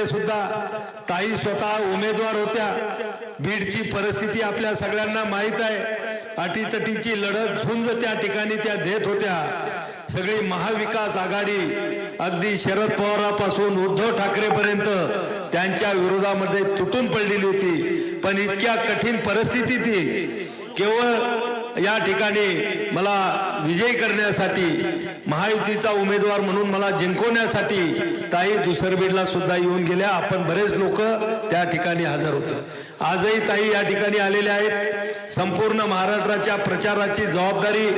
मध्ये सुद्धा ताई स्वतः उमेदवार होत्या. बीडची परिस्थिती आपल्या सगळ्यांना माहीत आहे. अटीतटीची लढत झुंज त्या ठिकाणी त्या देत होत्या. सगळी महाविकास आघाडी अगदी शरद पवारापासून उद्धव ठाकरेपर्यंत त्यांच्या विरोधामध्ये तुटून पडलेली होती. पण इतक्या कठीण परिस्थितीत केवळ या ठिकाणी मला विजयी करण्यासाठी महायुतीचा उमेदवार म्हणून मला जिंकवण्यासाठी ताई दुसरबीडला सुद्धा येऊन गेल्या. आपण बरेच लोक त्या ठिकाणी हजर होते. आजही ताई या ठिकाणी आलेल्या आहेत. संपूर्ण महाराष्ट्राच्या प्रचाराची जबाबदारी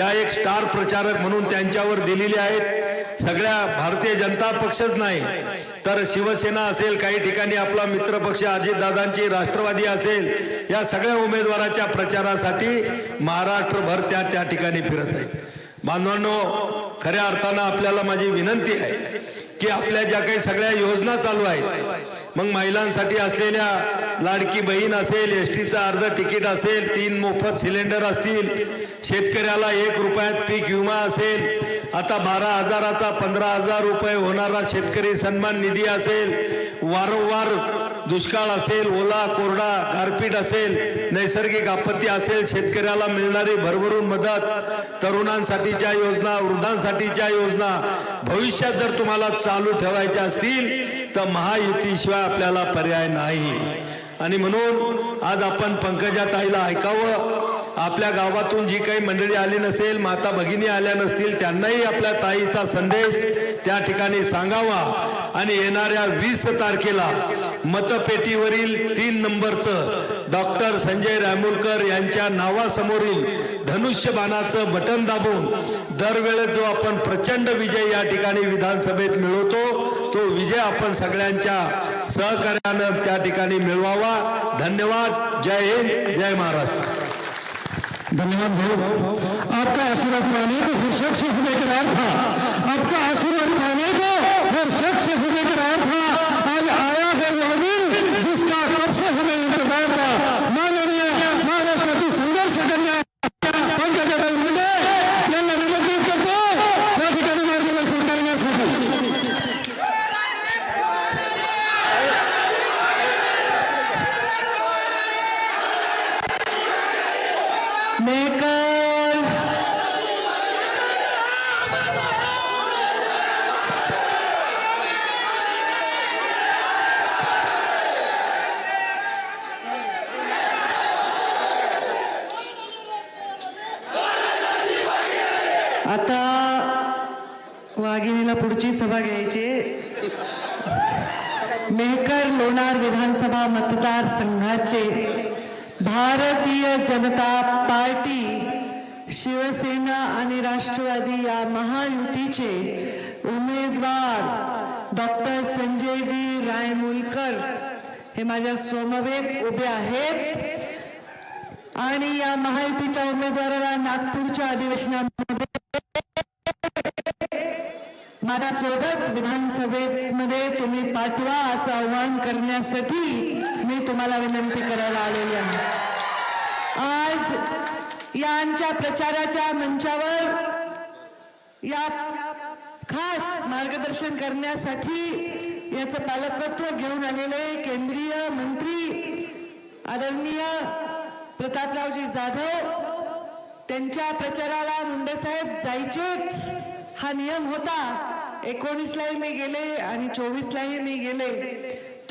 त्या एक स्टार प्रचारक म्हणून त्यांच्यावर दिलेली आहेत. सगळ्या भारतीय जनता पक्षच नाही. तर शिवसेना असेल काही ठिकाणी आपला मित्रपक्ष अजितदादांची राष्ट्रवादी असेल या सगळ्या उमेदवाराच्या प्रचारासाठी महाराष्ट्रभर त्या त्या ठिकाणी फिरत आहेत. बांधवांनो खऱ्या अर्थानं आपल्याला माझी विनंती आहे की आपल्या ज्या काही सगळ्या योजना चालू आहेत मग महिलांसाठी असलेल्या लाडकी बहीण असेल एस टीचं अर्ध तिकीट असेल तीन मोफत सिलेंडर असतील शेतकऱ्याला एक रुपयात पीक विमा असेल आता बारा हजाराचा पंधरा हजार रुपये होणारा शेतकरी सन्मान निधी असेल वारंवार दुष्काळ असेल ओला कोरडा गारपीट असेल नैसर्गिक आपत्ती असेल शेतकऱ्याला मिळणारी भरभरून मदत तरुणांसाठीच्या योजना वृद्धांसाठीच्या योजना भविष्यात जर तुम्हाला चालू ठेवायच्या असतील तर महायुतीशिवाय आपल्याला पर्याय नाही. आणि म्हणून आज आपण पंकजा ताईला ऐकावं. आपल्या गावातून जी काही मंडळी आली नसेल माता भगिनी आल्या नसतील त्यांनाही आपल्या ताईचा संदेश त्या ठिकाणी सांगावा. आणि येणाऱ्या वीस तारखेला मतपेटीवरील तीन नंबरचं डॉक्टर संजय रायमुलकर यांच्या नावासमोरील धनुष्यबाणाचं बटन दाबून दरवेळेस जो आपण प्रचंड विजय या ठिकाणी विधानसभेत मिळवतो तो विजय आपण सगळ्यांच्या सहकार्यानं त्या ठिकाणी मिळवावा. धन्यवाद. जय हिंद. जय महाराष्ट्र. धन्यवाद भाऊ. आपका आशीर्वाद पाने को हर शख्स हृदय करार था. आपका आशीर्वाद पाने को हर शख्स हृदय करार था. मेकर। आता वाघिणीला पुढची सभा घ्यायची. मेहकर लोणार विधानसभा मतदारसंघाचे भारतीय जनता पार्टी शिवसेना आणि राष्ट्रवादी या महायुतीचे उमेदवार डॉक्टर संजयजी रायमुलकर हे माझ्या समवेत उभे आहेत. आणि या महायुतीच्या उमेदवाराला नागपूरच्या अधिवेशनामध्ये माझ्या सोबत विधानसभेमध्ये तुम्ही पाठवा असं आवाहन करण्यासाठी मी तुम्हाला विनंती करायला आलेली आहे. आज यांच्या प्रचाराच्या मंचावर या खास मार्गदर्शन करण्यासाठी याचं पालकत्व घेऊन आलेले केंद्रीय मंत्री आदरणीय प्रतापरावजी जाधव त्यांच्या प्रचाराला मुंडे साहेब जायचेच. हा नियम होता. एकोणीसलाही मी गेले आणि चोवीसलाही मी गेले.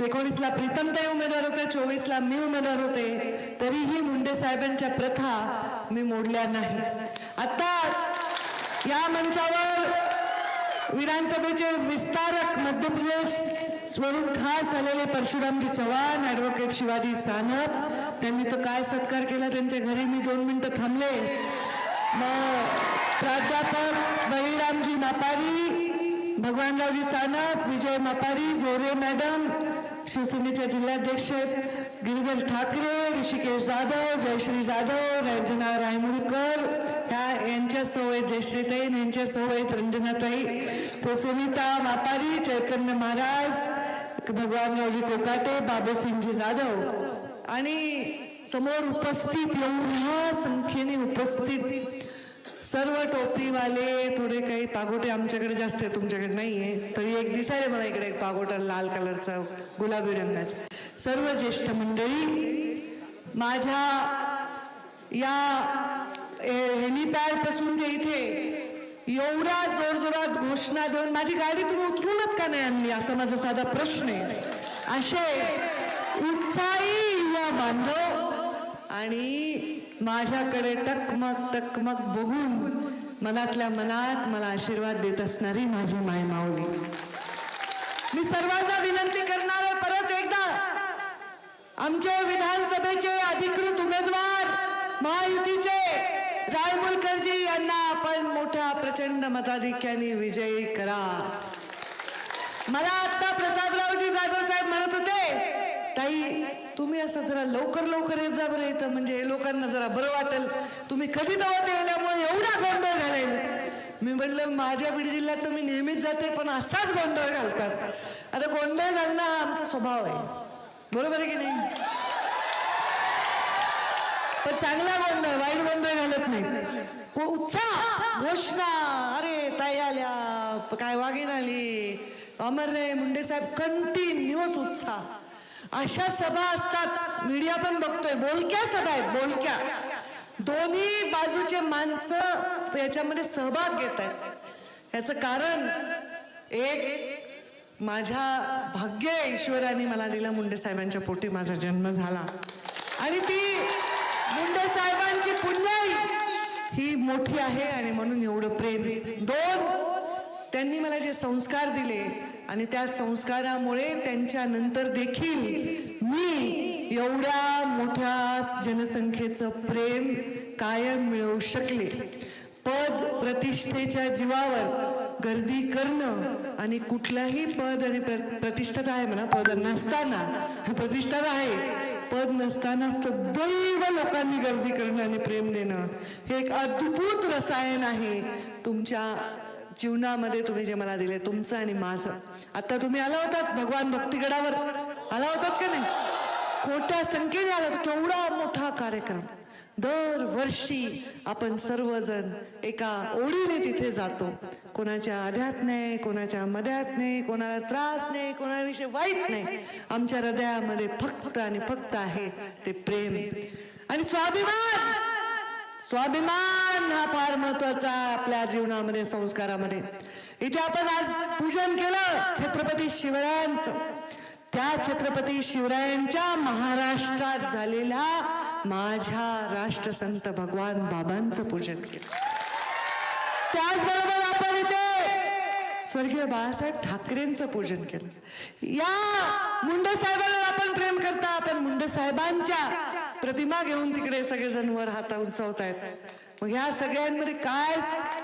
एकोणीसला प्रीतमताई उमेदवार होते चोवीसला मी उमेदवार होते. तरीही मुंडे साहेबांच्या प्रथा मी मोडल्या नाही. आताच या मंचावर विधानसभेचे विस्तारक मध्य प्रदेश स्वरूप खास आलेले परशुरामजी चव्हाण ऍडव्होकेट शिवाजी सानप त्यांनी तो काय सत्कार केला? त्यांच्या घरी मी दोन मिनिटं थांबले. मग प्राध्यापक बळीरामजी मापारी भगवानरावजी सानप विजय मापारी जोरे मॅडम शिवसेनेच्या जिल्हाध्यक्ष गिरीधर ठाकरे ऋषिकेश जाधव जयश्री जाधव रंजना रायमुरकर ह्या यांच्या सोबत जयश्रीताई यांच्या सोबत रंजनाताई तो सुनीता व्यापारी चैतन्य महाराज भगवानरावजी कोकाटे बाबासिंगजी जाधव. आणि समोर उपस्थित एवढ्या संख्येने उपस्थित सर्व टोपीवाले थोडे काही पागोटे आमच्याकडे जास्त आहे तुमच्याकडे नाहीये. तरी एक दिसायला मला इकडे एक पागोटा लाल कलरचा गुलाबी रंगाचा. सर्व ज्येष्ठ मंडळी माझ्या या हेलिपॅडपासून ते जे इथे एवढ्या जोरजोरात घोषणा देऊन माझी गाडी तुम्ही उचलूनच का नाही आणली? असा माझा साधा प्रश्न आहे. असे उत्साही युवा बांधव आणि माझ्याकडे टकमक टकमक बघून मनातल्या मनात मला आशीर्वाद देत असणारी माझी माय माऊली. मी सर्वांना विनंती करणार आहे परत एकदा आमचे विधानसभेचे अधिकृत उमेदवार महायुतीचे रायमुलकरजी यांना आपण मोठ्या प्रचंड मताधिक्याने विजयी करा. मला आता प्रतापरावजी जाधव साहेब म्हणत होते ताई तुम्ही असं जरा लवकर लवकर येत जा बरं येतं म्हणजे लोकांना जरा बरं वाटेल. तुम्ही कधी दवा येण्यामुळे एवढा गोंधळ घालेल मी म्हटलं माझ्या बीड जिल्ह्यात तर मी नेहमीच जाते पण असाच गोंधळ घालतात. अरे गोंधळ घालणं हा आमचा स्वभाव आहे. बरोबर आहे की नाही? पण चांगला गोंधळ वाईट गोंधळ घालत नाही. को- उत्साह घोषणा. अरे ताई आल्या काय वागीन आली. अमर रे मुंडे साहेब कंटिन्युअस उत्साह. अशा सभा असतात. मीडिया पण बघतोय. बोलक्या सभा आहेत बोलक्या. दोन्ही बाजूचे माणसं याच्यामध्ये सहभाग घेत आहेत याचं कारण एक माझ्या भाग्य ईश्वराने मला दिलं मुंडे साहेबांच्या पोटी माझा जन्म झाला. आणि ती मुंडे साहेबांची पुण्याई ही मोठी आहे आणि म्हणून एवढं प्रेम. दोन त्यांनी मला जे संस्कार दिले आणि त्या संस्कारामुळे त्यांच्या नंतर देखील मी एवढ्या मोठ्या जनसंख्येचं प्रेम कायम मिळवू शकले. पद प्रतिष्ठेच्या जीवावर गर्दी करणं आणि कुठलाही पद आणि प्र- प्रतिष्ठा आहे म्हणा पद नसताना प्रतिष्ठा आहे. पद नसताना सदैव लोकांनी गर्दी करणं आणि प्रेम देणं हे एक अद्भुत रसायन आहे. तुमच्या जीवनामध्ये तुम्ही जे मला दिले तुमचं आणि माझं. आता तुम्ही आला होतात भगवान भक्तिगडावर. आला होतात का नाही? खोट्या संख्येने आला केवढा मोठा कार्यक्रम. दरवर्षी आपण सर्वजण एका ओढीने तिथे जातो. कोणाच्या आध्यात नाही कोणाच्या मध्यात नाही कोणाला त्रास नाही कोणाविषयी वाईट नाही. आमच्या हृदयामध्ये फक्त आणि फक्त आहे ते प्रेम. आणि स्वाभिमान! स्वाभिमान हा फार महत्त्वाचा आपल्या जीवनामध्ये संस्कारामध्ये. इथे आपण आज पूजन केलं छत्रपती शिवरायांचं. त्या छत्रपती शिवरायांच्या महाराष्ट्रात झालेल्या माझ्या राष्ट्रसंत भगवान बाबांचं पूजन केलं. त्याचबरोबर आपण इथे स्वर्गीय बाळासाहेब ठाकरेंचं पूजन केलं. या मुंडे साहेबांना आपण प्रेम करता आपण मुंडे साहेबांच्या प्रतिमा घेऊन तिकडे सगळेजण वर हाता उंचावत आहेत मग ह्या सगळ्यांमध्ये काय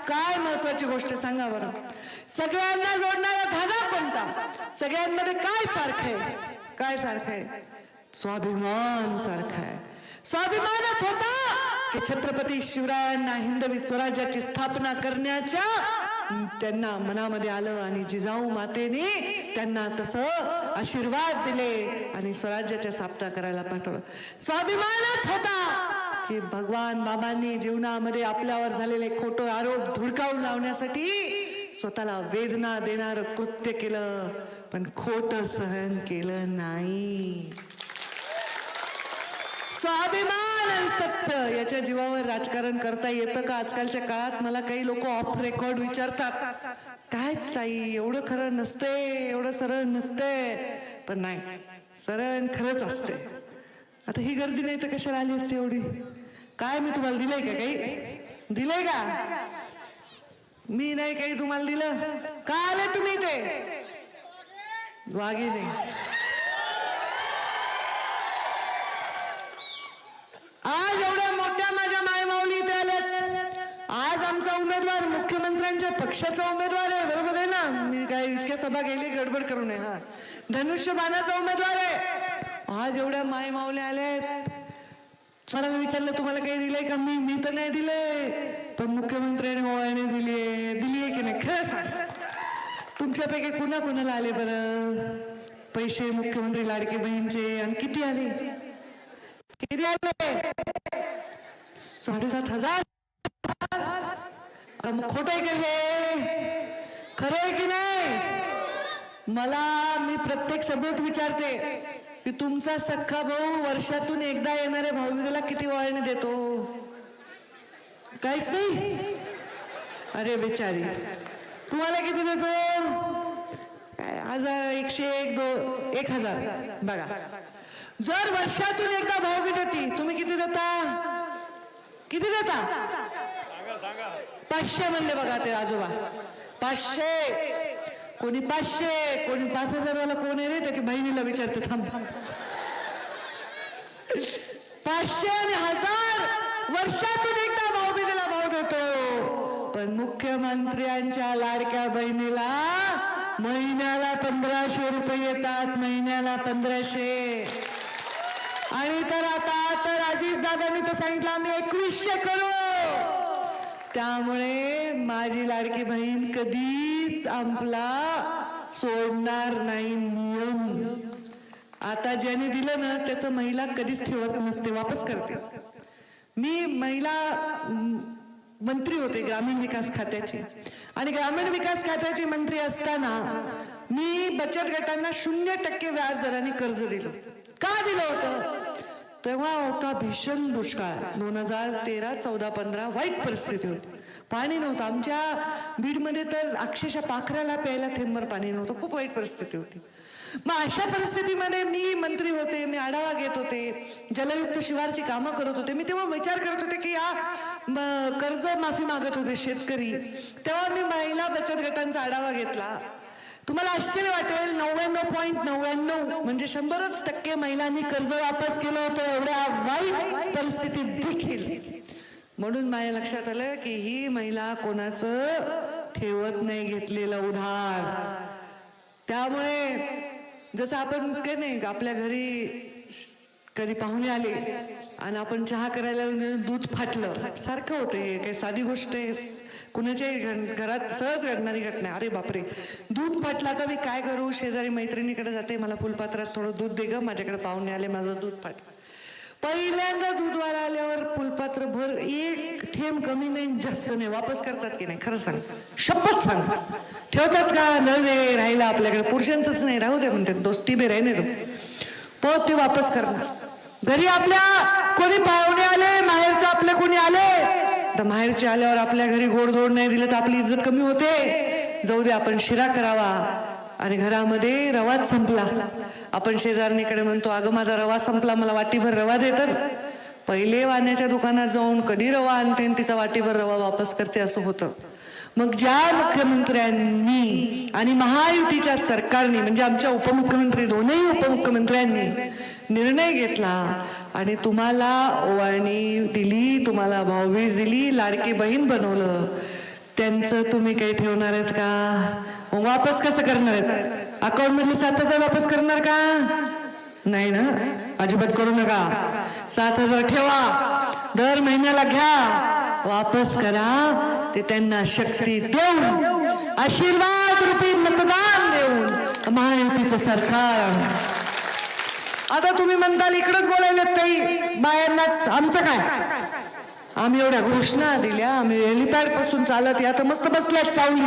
काय महत्वाची गोष्ट सांगा बरं. सगळ्यांना जोडणारा धागा कोणता? सगळ्यांमध्ये काय सारखं आहे? काय सारखं आहे? स्वाभिमान सारखा आहे. स्वाभिमानच होता की छत्रपती शिवरायांना हिंदवी स्वराज्याची स्थापना करण्याच्या त्यांना मनामध्ये आलं आणि जिजाऊ मातेने त्यांना तसं आशीर्वाद दिले आणि स्वराज्याच्या स्थापना करायला पाठवलं. स्वाभिमानच होता की भगवान बाबांनी जीवनामध्ये आपल्यावर झालेले खोटं आरोप धुडकावून लावण्यासाठी स्वतःला वेदना देणारं कृत्य केलं पण खोट सहन केलं नाही. स्वाभिमान आणि सत्य. याच्या जीवावर राजकारण करता येतं का? आजकालच्या काळात मला काही लोक ऑफ रेकॉर्ड विचारतात. काय ताई एवढं खरं नसते एवढं सरळ नसते पण नाही सरळ खरंच असते आता ही गर्दी नाही तर कशाला आली असते एवढी? काय मी तुम्हाला दिलंय का काही? दिलंय का? मी नाही काही तुम्हाला दिलं. का आले तुम्ही ते वागे नाही आज एवढ्या मोठ्या माझ्या मायमाऊली इथे आल्यात आज आमचा उमेदवार मुख्यमंत्र्यांच्या पक्षाचा उमेदवार आहे. बरोबर आहे ना? मी काय इतक्या सभा गेली गडबड करू नये. हा. धनुष्यबाणाचा उमेदवार आहे. आज एवढ्या माय माऊल्या आल्यात मला मी विचारलं तुम्हाला काही दिलंय का? मी मी तर नाही दिलंय. पण मुख्यमंत्र्यांनी ओवाळणी दिली आहे. दिली आहे की नाही? खरं सांग. तुमच्यापैकी कुणा कुणाला आले बरं? पैसे मुख्यमंत्री लाडके बहीणचे आणि किती आले? किती आले? साडेसात हजार. खोट आहे का हे? खरं आहे की नाही? मला मी प्रत्येक सभेत विचारते की तुमचा सख्खा भाऊ वर्षातून एकदा येणाऱ्या भाऊबीजेला किती वळणे देतो? काहीच नाही? अरे बिचारी तुम्हाला किती देतो? काय, हजार एकशे एक दो एक हजार. बघा जर वर्षातून एकदा भाऊबीज येते तुम्ही किती देता? किती देता? पाचशे म्हणले बघा ते आजोबा. पाचशे. कोणी पाचशे कोणी पाच हजारवाला कोण आहे रे? त्याच्या बहिणीला विचारते थांब थांब. पाचशे आणि हजार वर्षातून एकदा भाऊबीजेला भाव देतो पण मुख्यमंत्र्यांच्या लाडक्या बहिणीला महिन्याला पंधराशे रुपये येतात महिन्याला पंधराशे. आणि तर आता तर अजित दादांनी तर सांगितलं आम्ही एकवीसशे करू त्यामुळे माझी लाडकी बहीण कधीच आपला सोडणार नाही नियम. आता ज्याने दिलं ना त्याचं महिला कधीच ठेवत नसते वापस करते. मी महिला मंत्री होते ग्रामीण विकास खात्याचे. आणि ग्रामीण विकास खात्याचे मंत्री असताना मी बचत गटांना शून्य टक्के व्याज दराने कर्ज दिलं. का दिलं होतं? तेव्हा होता भीषण दुष्काळ. दोन हजार तेरा चौदा पंधरा वाईट परिस्थिती होती. पाणी नव्हतं. आमच्या बीडमध्ये तर अक्षरशः पाखराला प्यायला थेंबर पाणी नव्हतं. खूप वाईट परिस्थिती होती. मग अशा परिस्थितीमध्ये मी मंत्री होते मी आढावा घेत होते जलयुक्त शिवारची कामं करत होते. मी तेव्हा विचार करत होते की या कर्ज माफी मागत होते शेतकरी. तेव्हा मी महिला बचत गटांचा आढावा घेतला. तुम्हाला आश्चर्य वाटेल नव्याण्णव पॉईंट नव्याण्णव म्हणजे शंभरच टक्के महिलांनी कर्ज वापस केलं होतं एवढ्या वाईट परिस्थितीत देखील. म्हणून माझ्या लक्षात आलं की ही महिला कोणाचं ठेवत नाही घेतलेलं उधार. त्यामुळे जसं आपण काय नाही आपल्या घरी कधी पाहुणे आले आणि आपण चहा करायला दूध फाटलं. सारखं होतं हे काही साधी गोष्ट आहे. कुणाच्याही घरात सहज घडणारी घटना. अरे बापरे. दूध फाटला तर मी काय करू? शेजारी मैत्रिणीकडे जाते. मला फुलपात्रात थोडं दूध दे ग. माझ्याकडे पाहुणे आले माझं दूध फाटलं पहिल्यांदा दूधवाला आल्यावर फुलपात्र भर एक थेंब कमी नाही जास्त नाही. वापस करतात की नाही? खरं सांग. शपथ सांग. ठेवतात का? न दे राहिला आपल्याकडे. पुरुषांचंच नाही. राहू दे म्हणते दोस्ती बे राही नाही. पण ते वापस करतात. घरी आपल्या कोणी पाहुणे आले माहेरचं आपले कोणी आले? तर माहेरचे आल्यावर आपल्या घरी गोडधोड नाही दिलं तर आपली इज्जत कमी होते. जाऊ दे आपण शिरा करावा. आणि घरामध्ये रवाच संपला. आपण शेजारणीकडे म्हणतो अगं माझा रवा संपला मला वाटीभर रवा दे तर. पहिले वाण्याच्या दुकानात जाऊन कधी रवा आणते आणि तिचा वाटीभर रवा वापस करते असं होतं. मग ज्या मुख्यमंत्र्यांनी आणि महायुतीच्या सरकारने म्हणजे आमच्या उपमुख्यमंत्री दोनही उपमुख्यमंत्र्यांनी निर्णय घेतला आणि तुम्हाला ओवाळणी दिली तुम्हाला भाऊबीज दिली लाडकी बहीण बनवलं त्यांचं तुम्ही काही ठेवणार आहेत का? मग वापस कसं करणार आहेत? अकाउंट मधले सात हजार वापस करणार का? नाही ना? अजिबात करू नका. सात हजार ठेवा. दर महिन्याला घ्या. वापस करा. ते त्यांना शक्ती देऊन आशीर्वाद रूपी मतदान देऊन महायुतीचं सरकार. आता तुम्ही म्हणताल इकडंच बोलायला ताई बायांनाच. आमचं काय? आम्ही एवढ्या घोषणा दिल्या आम्ही हेलिपॅडपासून चालत या तर मस्त बसल्यात सावली.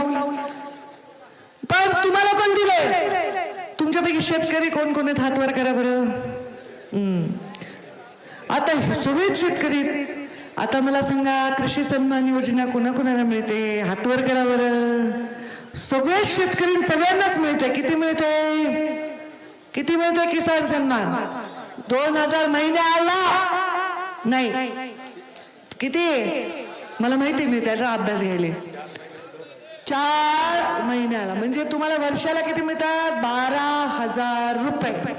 पण तुम्हाला पण दिले तुमच्यापैकी शेतकरी कोण कोण आहेत हातवर करा बरं? हम्म. आता हे शेतकरी आता मला सांगा कृषी सन्मान योजना कोणाकोणाला मिळते? हातवर करा बरं सगळ्याच शेतकरी सगळ्यांनाच मिळते. किती मिळते? किती मिळते किसान सन्मान? दोन हजार महिने आला. नाही. किती? मला माहिती मी त्याचा अभ्यास घ्यायला. चार महिन्याला म्हणजे तुम्हाला वर्षाला किती मिळतात? बारा हजार रुपये.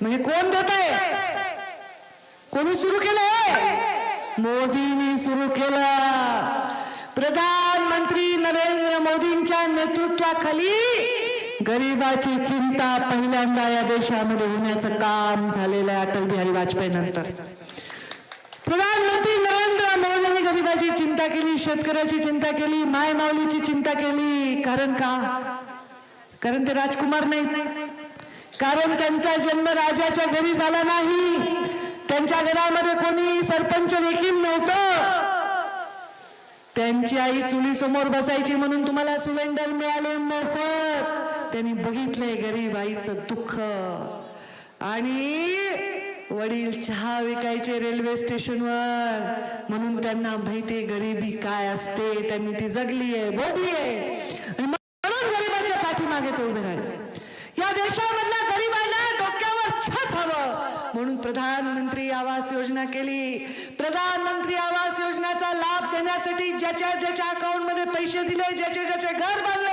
म्हणजे कोण देत आहे कोणी सुरू केलंय? मोदींनी सुरू केला. प्रधानमंत्री नरेंद्र मोदींच्या नेतृत्वाखाली गरिबाची चिंता पहिल्यांदा या देशामध्ये होण्याचं काम झालेलं आहे अटल बिहारी वाजपेयी नंतर प्रधानमंत्री नरेंद्र मोदींनी गरिबाची चिंता केली शेतकऱ्याची चिंता केली माय माऊलीची चिंता केली. कारण का? कारण ते राजकुमार नाहीत. कारण त्यांचा जन्म राजाच्या घरी झाला नाही. त्यांच्या घरामध्ये कोणी सरपंच देखील नव्हतं. त्यांची आई चुली समोर बसायची म्हणून तुम्हाला सिलेंडर मिळाले मोफत त्यांनी बघितलंय गरीब आईचं दुःख. आणि वडील चहा विकायचे रेल्वे स्टेशनवर. म्हणून त्यांना माहिती गरिबी काय असते. त्यांनी ती जगली आहे भोगली आहे आणि म्हणून गरिबाच्या पाठीमागे ते उभे राहिले. या देशामधल्या गरिबांना डोक्यावर छत हवं. म्हणून प्रधानमंत्री आवास योजना केली. प्रधानमंत्री आवास योजनेचा लाभ देण्यासाठी ज्याच्या ज्याच्या अकाउंटमध्ये पैसे दिले ज्याचे ज्याचे घर बांधले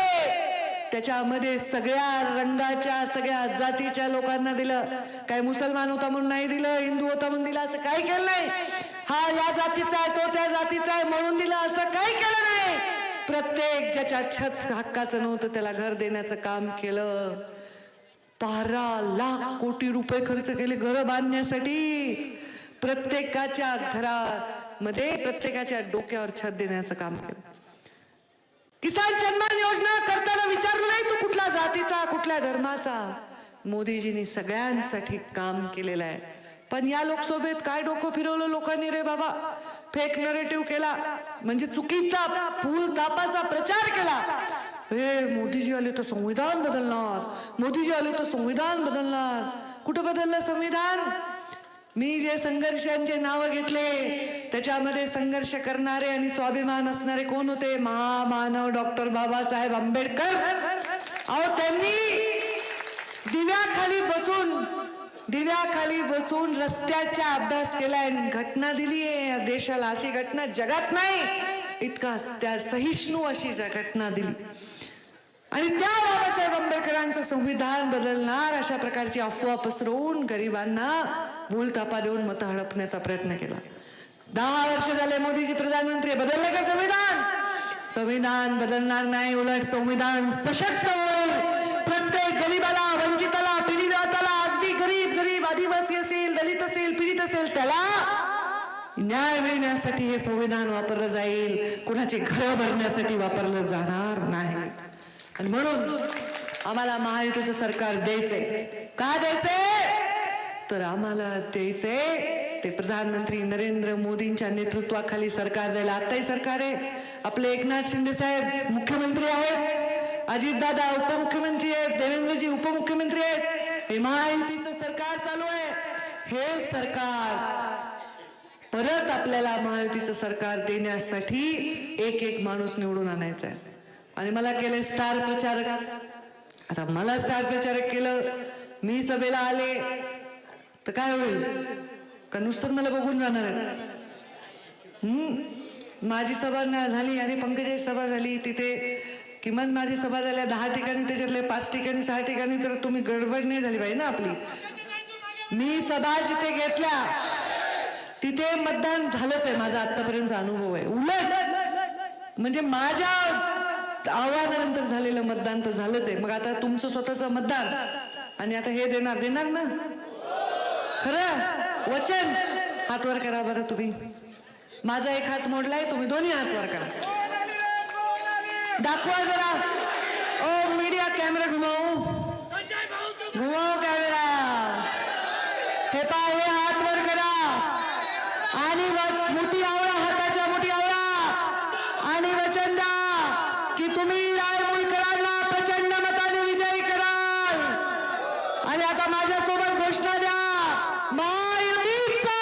त्याच्यामध्ये सगळ्या रंगाच्या सगळ्या जातीच्या लोकांना दिलं. काय मुसलमान होता म्हणून नाही दिलं हिंदू होता म्हणून दिलं असं काही केलं नाही. हा या जातीचा आहे तो त्या जातीचा आहे म्हणून दिलं असं काही केलं नाही. प्रत्येक ज्याच्या छत हक्काचं नव्हतं त्याला घर देण्याचं काम केलं. बारा लाख कोटी रुपये खर्च केले घरं बांधण्यासाठी. प्रत्येकाच्या घरामध्ये प्रत्येकाच्या डोक्यावर छत देण्याचं काम केलं. किसान सन्मान योजना करताना विचारलं नाही तू कुठल्या जातीचा कुठल्या धर्माचा? मोदीजींनी सगळ्यांसाठी काम केलेलं आहे. पण या लोकसभेत काय डोकं फिरवलं लोकांनी रे बाबा? फेक नरेटिव्ह केला म्हणजे चुकीचा फुल तापाचा प्रचार केला. हे मोदीजी आले तर संविधान बदलणार मोदीजी आले तर संविधान बदलणार कुठं बदललं संविधान मी जे संघर्षांचे नावं घेतले त्याच्यामध्ये संघर्ष करणारे आणि स्वाभिमान असणारे कोण होते महामानव डॉक्टर बाबासाहेब आंबेडकर अहो त्यांनी दिव्याखाली बसून दिव्याखाली बसून रस्त्याचा अभ्यास केलाय घटना दिली आहे या देशाला अशी घटना जगात नाही इतका त्या सहिष्णू अशी घटना दिली आणि त्या बाबासाहेब आंबेडकरांचं संविधान बदलणार अशा प्रकारची अफवा पसरवून गरिबांना मूलतापा देऊन मतं हडपण्याचा प्रयत्न केला. दहा वर्ष झाले मोदीजी प्रधानमंत्री बदलले का संविधान? संविधान बदलणार नाही उलट संविधान सशक्त होईल. प्रत्येक गरीबाला वंचिताला पीडिताला अगदी गरीब गरीब आदिवासी असेल दलित असेल पीडित असेल त्याला न्याय मिळण्यासाठी हे संविधान वापरलं जाईल. कुणाची घरं भरण्यासाठी वापरलं जाणार नाही. आणि म्हणून आम्हाला महायुतीचं सरकार द्यायचंय. का द्यायचंय? तर आम्हाला द्यायचंय ते प्रधानमंत्री नरेंद्र मोदींच्या नेतृत्वाखाली सरकार द्यायला आताही सरकार आहे. आपले एकनाथ शिंदे साहेब मुख्यमंत्री आहेत. अजितदादा उपमुख्यमंत्री आहेत. देवेंद्रजी उपमुख्यमंत्री आहेत. हे महायुतीचं सरकार चालू आहे. हे सरकार परत आपल्याला महायुतीचं सरकार देण्यासाठी एक एक माणूस निवडून आणायचा आहे. आणि मला केले स्टार प्रचारक. आता मला स्टार प्रचारक केलं मी सभेला आले तर काय होईल? का नुसतं मला बघून जाणार आहे? माझी सभा ना- झाली आणि पंकजाची सभा झाली तिथे किमान माझी सभा झाल्या दहा ठिकाणी त्याच्यातले पाच ठिकाणी सहा ठिकाणी तर तुम्ही गडबड नाही झाली पाहिजे ना आपली? मी सभा जिथे घेतल्या तिथे मतदान झालंच आहे माझा आतापर्यंतचा अनुभव आहे. उलट! म्हणजे माझ्या आव्हानानंतर झालेलं मतदान तर झालंच आहे. मग आता तुमचं स्वतःचं मतदान. आणि आता हे देणार देणार ना? खरं? वचन? हात वर करा बरं तुम्ही. माझा एक हात मोडलाय तुम्ही दोन्ही हात वर करा. दाखवा जरा. ओ मीडिया कॅमेरा घुमाऊ. घुमाव कॅमेरा. हे पा हे हात वर करा. आणि व- मुठी हाताच्या मुठी आवळा आणि वचन द्या की तुम्ही रायमुलकरांना प्रचंड मताने विजयी कराल. आणि आता माझ्यासोबत घोषणा द्या. महायुतीचा.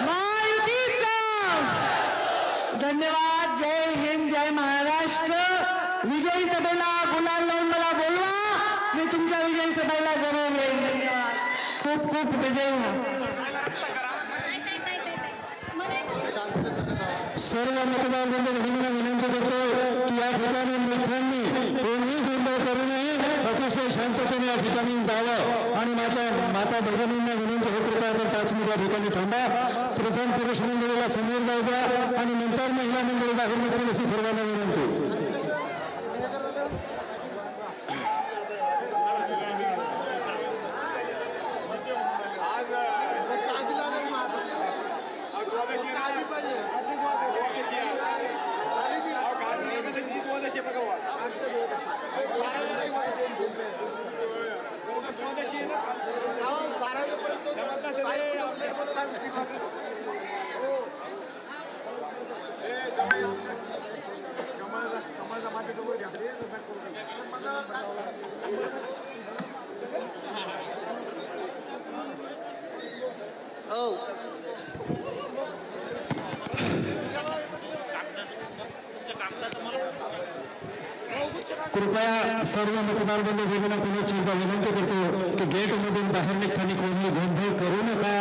महायुतीचा. धन्यवाद. जय हिंद जय महाराष्ट्र. विजयी सभेला गुलाल लावून मला बोलवा. मी तुमच्या विजयी सभेला जरूर येईन. धन्यवाद खूप खूप विजय व्हा सर्व मतदार बंधूंना अतिशय शांततेने या ठिकाणी जावं आणि माझ्या माता भगिनींना विनंती होत कृपया तर पाच मिनिट या ठिकाणी थांबा. प्रथम पुरुष मंडळीला समोर जाऊ द्या आणि नंतर महिला मंडळी बाहेर निघतील अशी सर्वांना विनंती. कृपया सर्व मतदारबंद बंधू पुन्हा एकदा विनंती करतो की गेटमधून बाहेर निघताना कोणी गोंधळ करू नका.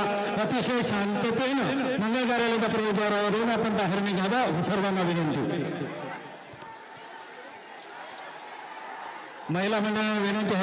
अतिशय शांततेनं मंगळ कार्यालयाच्या प्रवेशद्वारावरून आपण बाहेर निघावा सर्वांना विनंती. महिला मंडळाला विनंती